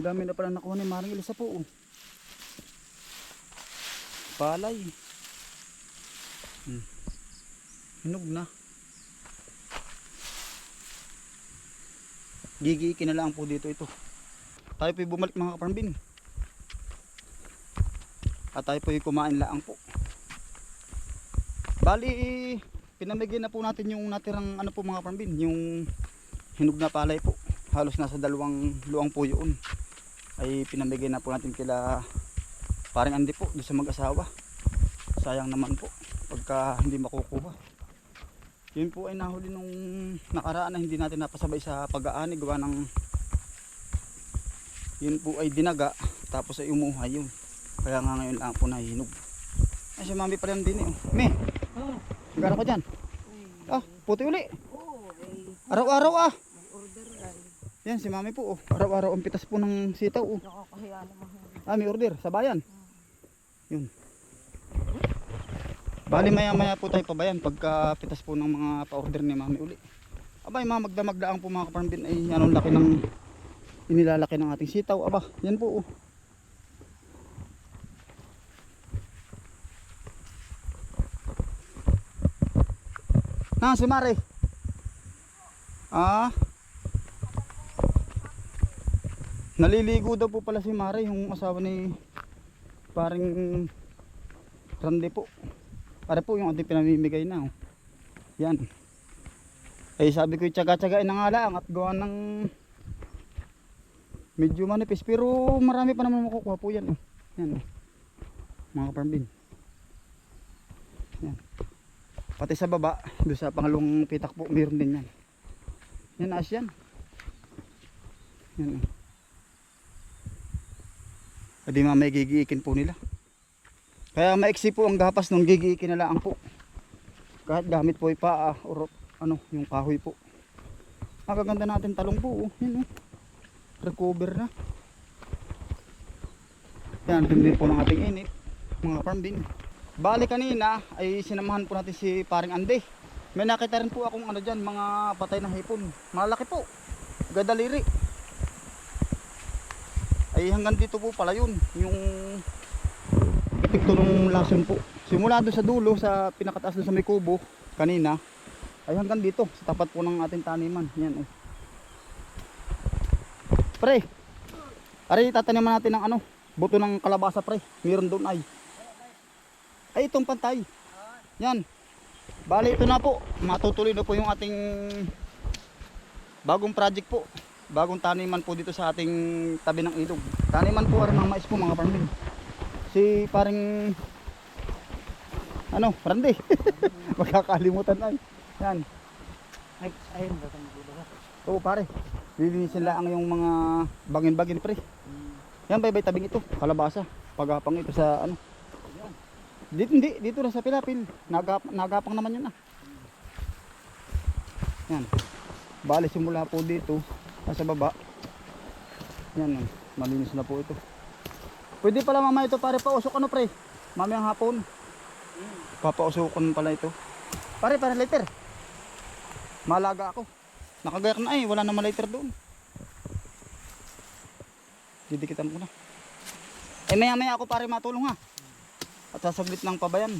Dami na pala nakuha ni Maring Elisa po. Oh. Palay. Hmm. Hinog na. Gigiikin na lang po dito ito. Tayo po'y bumalik mga kaparambin. At tayo po'y kumain lang po. Bali, pinamigay na po natin yung natirang ano po mga kaparambin. Yung hinog na palay po. Halos nasa dalawang luang po yun. Ay pinamigay na po natin kila parang andi po doon sa mag-asawa. Sayang naman po pagka hindi makukuha. Yun po ay nahuli nung nakaraan na hindi natin napasabay sa pag-aani gawa ng yun po ay dinaga tapos ay umuha yun. Kaya nga ngayon lang po nahihinog. Ay si mami pa rin din eh. Me, gano'n ko dyan? Ah, puti uli. Araw-araw ah. Yan si mami po oh. Araw-araw ang pitas po ng sitaw oh. Ah, may order sa bayan. Yun. Bali maya maya po tayo pabayan pagka pitas po ng mga pa-order ni mami uli. Abay mga magdamagdaang po mga kaparambin ay anong laki ng inilalaki ng ating sitaw. Aba, yan po oh. Na si Mare. Ah. Naliligo daw po pala si Mare, yung asawa ni paring Randy po. Para po yung ating pinamimigay na. Oh. Yan. Ay sabi ko tsaga-tsagain na nga lang at gawa ng medyo manipis pero marami pa naman makukuha po yan. Oh. Yan. Oh. Mga kaparambin. Yan. Pati sa baba, doon sa pangalong pitak po, meron din yan. Yan as yan. Yan. Oh. Hindi mamay gigiikin po nila. Kaya maiksi po ang gapas nung gigiikin na lang po. Kahit gamit po ay paa or ano, yung kahoy po. Magaganda natin talong po. Oh. Yan oh. Recover na. Yan, hindi po ng ating init. Mga farm bin. Bali kanina ay sinamahan po natin si paring Ande. May nakita rin po akong ano dyan, mga patay na hipon. Malaki po. Gadaliri ay hanggang dito po pala yun yung epekto ng lason po simula doon sa dulo sa pinakataas doon sa may kubo kanina ay hanggang dito sa tapat po ng ating taniman yan oh. pre ari tataniman natin ng ano buto ng kalabasa pre meron doon ay ay itong pantay yan bali ito na po matutuloy na po yung ating bagong project po bagong taniman po dito sa ating tabi ng ilog. Taniman po ng mais po mga farming. Si paring ano, Randy. Magkakalimutan ay. Yan. Ay, ayun ba? Oo pare. Lilinisin lang yung mga bangin-bangin pre. Yan bay-bay tabing ito, kalabasa. Pagapang ito sa ano. Dito hindi, dito na sa Pilapil. Nagap, nagapang naman yun ah. Yan. Bali simula po dito sa baba. Yan, malinis na po ito. Pwede pala mama ito pare pausok ano pre? Mamayang hapon. Papausukan pala ito. Pare, pare later. Malaga ako. Nakagayak na eh, wala naman later doon. Didikitan ko na. Eh maya maya ako pare matulong ha. At sasaglit ng pabayan.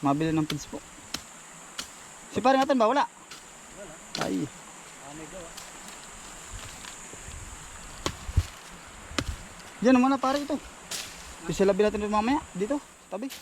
Mabili ng pins po. Si pare natin ba? Wala? Wala. Ay. Diyan naman na pare ito. Isilabi natin ito mamaya dito, tabi.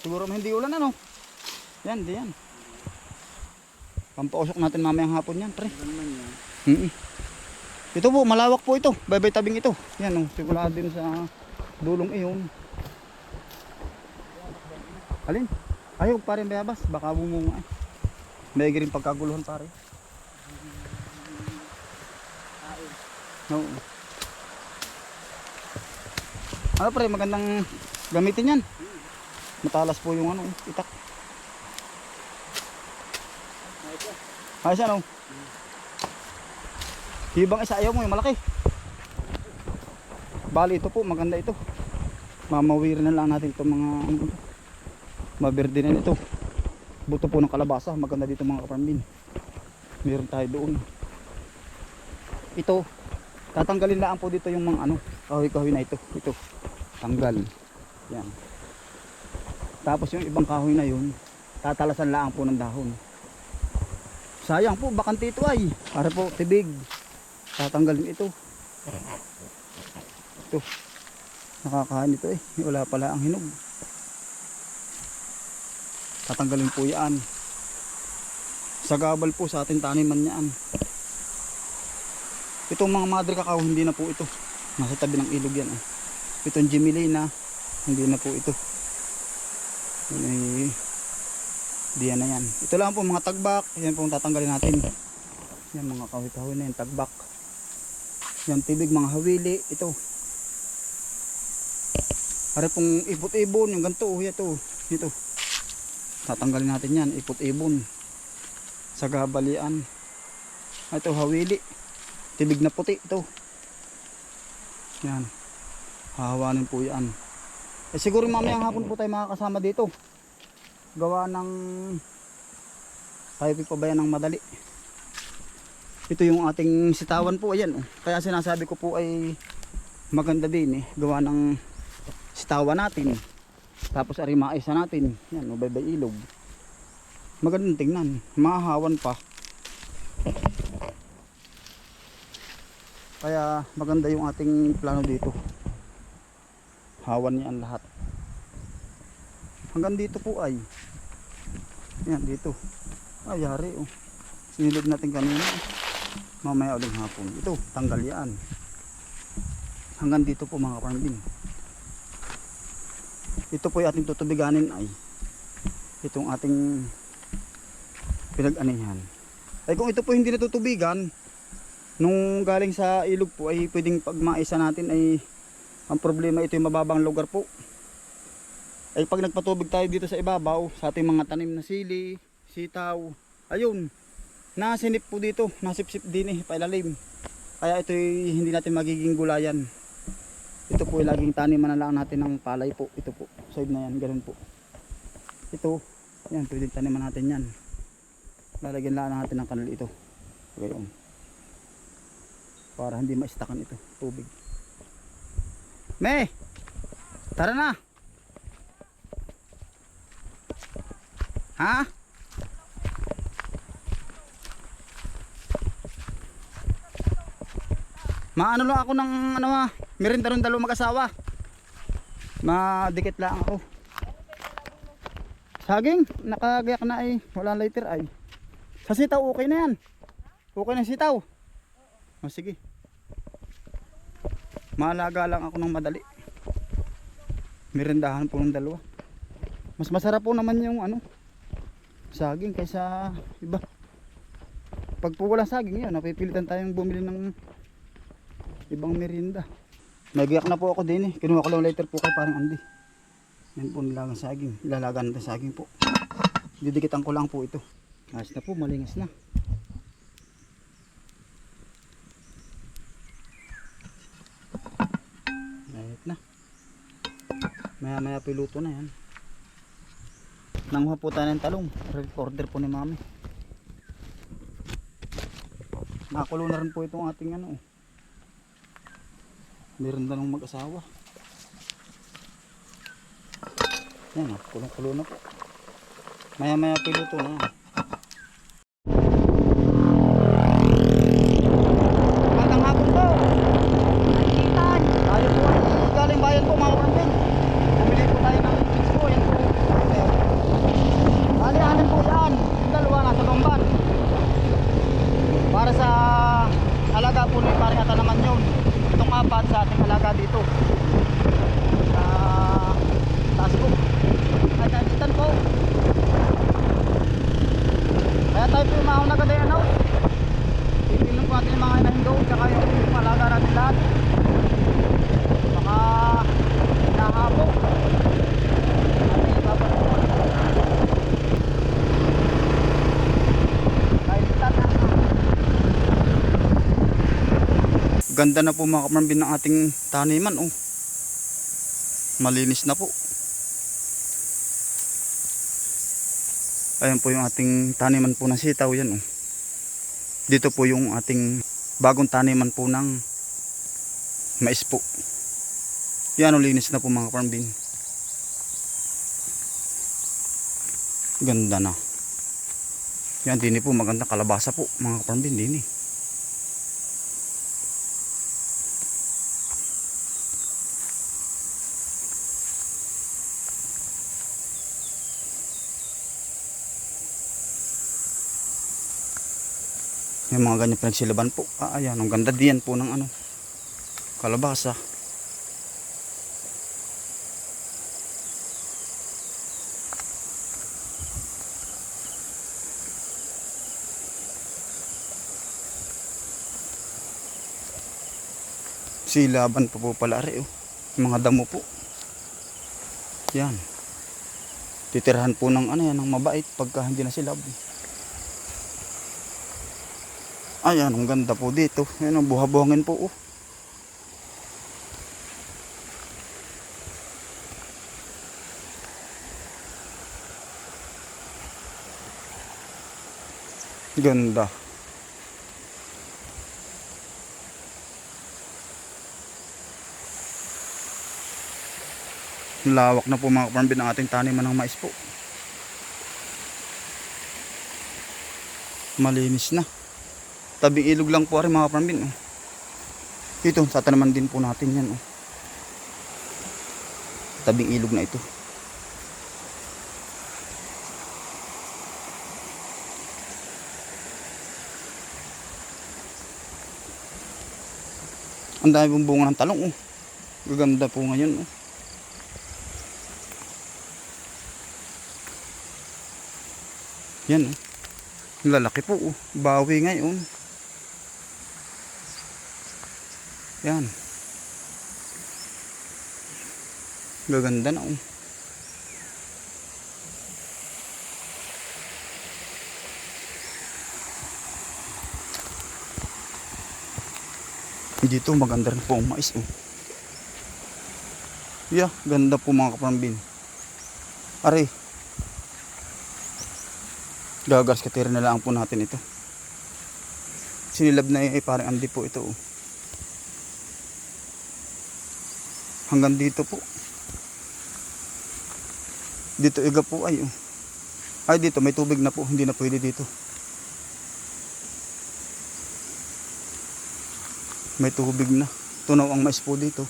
Siguro hindi ulan ano. Yan, diyan. Pampausok natin mamayang hapon yan, pre. Mm Ito po, malawak po ito. Baybay tabing ito. Yan, oh, sigurado din sa dulong iyon. Alin? Ayaw, pare bayabas. Baka bumunga. May rin pagkaguluhan, pare. Oo. Ano pre, magandang gamitin yan. Matalas po yung ano, itak. Ayos yan oh. Hibang isa ayaw mo yung malaki. Bali ito po, maganda ito. Mamawir na lang natin itong mga ano. Maberde na ito. buto po ng kalabasa. Maganda dito mga kaparambin. Meron tayo doon. Ito, tatanggalin lang po dito yung mga ano, kahoy-kahoy na ito. Ito, tanggal. Yan. Tapos yung ibang kahoy na yun, tatalasan lang po ng dahon. Sayang po, bakante ito ay. Para po, tibig. Tatanggalin ito. Ito. Nakakahan ito eh. Wala pala ang hinog. Tatanggalin po yan. Sagabal po sa ating taniman yan. Itong mga madre kakao, hindi na po ito. Nasa tabi ng ilog yan. Oh. Itong Jimilina, hindi na po ito. Yun ay, di yan na yan. Ito lang po mga tagbak. Yan po ang tatanggalin natin. Yan mga kahoy-kahoy na yan, tagbak. Yan tibig, mga hawili. Ito. Para pong ipot-ibon, yung ganito, oh, ito. Ito. Tatanggalin natin yan, ipot-ibon. Sa gabalian. Ito, hawili. Tibig na puti, ito. Yan. Hahawanin po yan. Eh, siguro mamayang hapon po tayo makakasama dito. Gawa ng tayo pa ba yan ng madali. Ito yung ating sitawan po. Ayan. Oh. Kaya sinasabi ko po ay maganda din eh. Gawa ng sitawan natin. Tapos ari maisa natin. Yan. Ubaybay ilog. Magandang tingnan. Mahahawan pa. Kaya maganda yung ating plano dito. Hawan niya ang lahat. Hanggang dito po ay. Yan dito. Ay yari oh. Sinilid natin kanina. Mamaya uling hapon. Ito, tanggal yan. Hanggang dito po mga kapambin. Ito po yung ating tutubiganin ay itong ating pinag-anihan. Ay kung ito po hindi natutubigan, nung galing sa ilog po ay pwedeng pag maisa natin ay ang problema ito yung mababang lugar po. Ay pag nagpatubig tayo dito sa ibabaw sa ating mga tanim na sili sitaw ayun nasinip po dito nasipsip din eh pailalim. Kaya ito hindi natin magiging gulayan. Ito po ay laging taniman na lang natin ng palay po ito po side na yan ganun po. Ito yan pwedeng taniman natin yan. Lalagyan lang natin ng kanal ito. Gayon para hindi maistakan ito tubig. Me! Tara na! Ha? Maano lang ako ng ano ha merinda rin dalawa mag-asawa madikit lang ako saging nakagayak na ay wala lighter ay sa sitaw okay na yan okay na sitaw o sige. Maalaga lang ako ng madali. Merendahan po ng dalawa. Mas masarap po naman yung ano, saging kaysa iba. Pag po wala saging yun, napipilitan tayong bumili ng ibang merinda. Nagiyak na po ako din eh. Kinuha ko lang later po kay parang Andy. Yan po nilagang saging. Ilalaga natin saging po. Didikitan ko lang po ito. Ayos na po, malingas na. Ayot na. Maya maya piluto na yan. Nanguha po tayo ng talong. Order po ni mami. Nakulo na rin po itong ating ano. Meron na ng mag-asawa. Yan o, kulong-kulo na po. Maya maya piluto na yan. Magandang hapon po. Nakikitan. Tayo po ay galing bayan po mga kapatid. Bumili po tayo ng fish po. Yan po. Bali, anin po yan. Yung dalawa nasa lomban. Para sa alaga po ni paring ata naman yun. Itong apat sa ating alaga dito. Sa taas po. Ay, nakikitan po. Kaya tayo po yung mauna agad ay ano. Titignan po natin yung mga inahindaw tsaka yung malaga natin lahat. Baka nahabo. Ating ibabalik. Kahit tata. Ganda na po mga kamarambin ng ating taniman oh. Malinis na po. Ayan po yung ating taniman po ng sitaw yan oh. Dito po yung ating bagong taniman po ng mais po. Yan oh, linis na po mga farm bin. Ganda na. Yan din po maganda kalabasa po mga farm bin din eh. Yung mga ganyan pinagsilaban po. Ah, ayan. Ang ganda diyan po ng ano. Kalabasa. Silaban po po pala rin oh. Mga damo po. Yan. Titirahan po ng ano yan, ng mabait pagka hindi na silab. Ayan, ang ganda po dito. Ayan, ang buhabuhangin po. Oh. Ganda. Lawak na po mga kaparambin ang ating taniman ng mais po. Malinis na tabing ilog lang po rin mga kaparambin oh. ito sa tanaman din po natin yan oh. tabing ilog na ito ang dami pong bunga ng talong oh. gaganda po ngayon oh. yan oh. Lalaki po. Oh. Bawi ngayon. Yan. Gaganda na oh. Dito maganda rin po ang mais oh. Yeah, ganda po mga kaparambin. Aray, gagas katira na lang po natin ito sinilab na eh parang andi po ito oh. Hanggang dito po. Dito iga po ay oh. ay dito may tubig na po. Hindi na pwede dito. May tubig na. Tunaw ang mais po dito.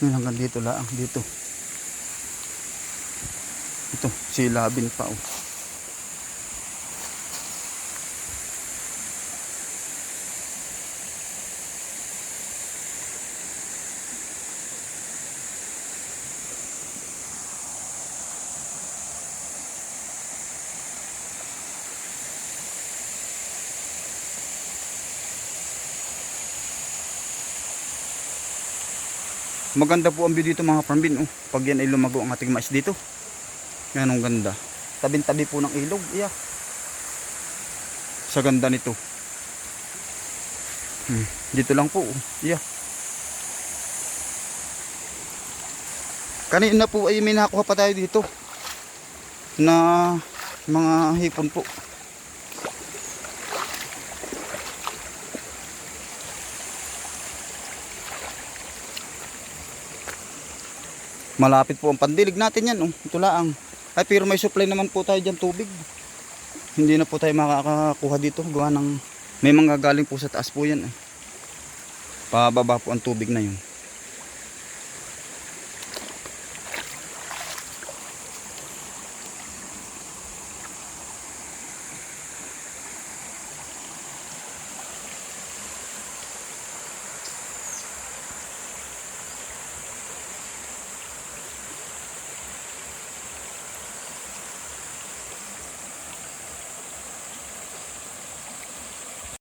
Yan, hanggang dito lang. Dito. Ito, silabin pa oh. Maganda po ang view dito mga farmbin oh. Pag yan ay lumago ang ating mais dito. Yan ang ganda. Tabing-tabi po ng ilog. Yeah. Sa ganda nito. Hmm. Dito lang po. oh. Yeah. Kanina po ay may nakuha pa tayo dito. Na mga hipon po. Malapit po ang pandilig natin yan. Oh. Ito lang. Ay pero may supply naman po tayo dyan tubig. Hindi na po tayo makakakuha dito. Gawa ng may mga galing po sa taas po yan. Eh. Pababa po ang tubig na yun.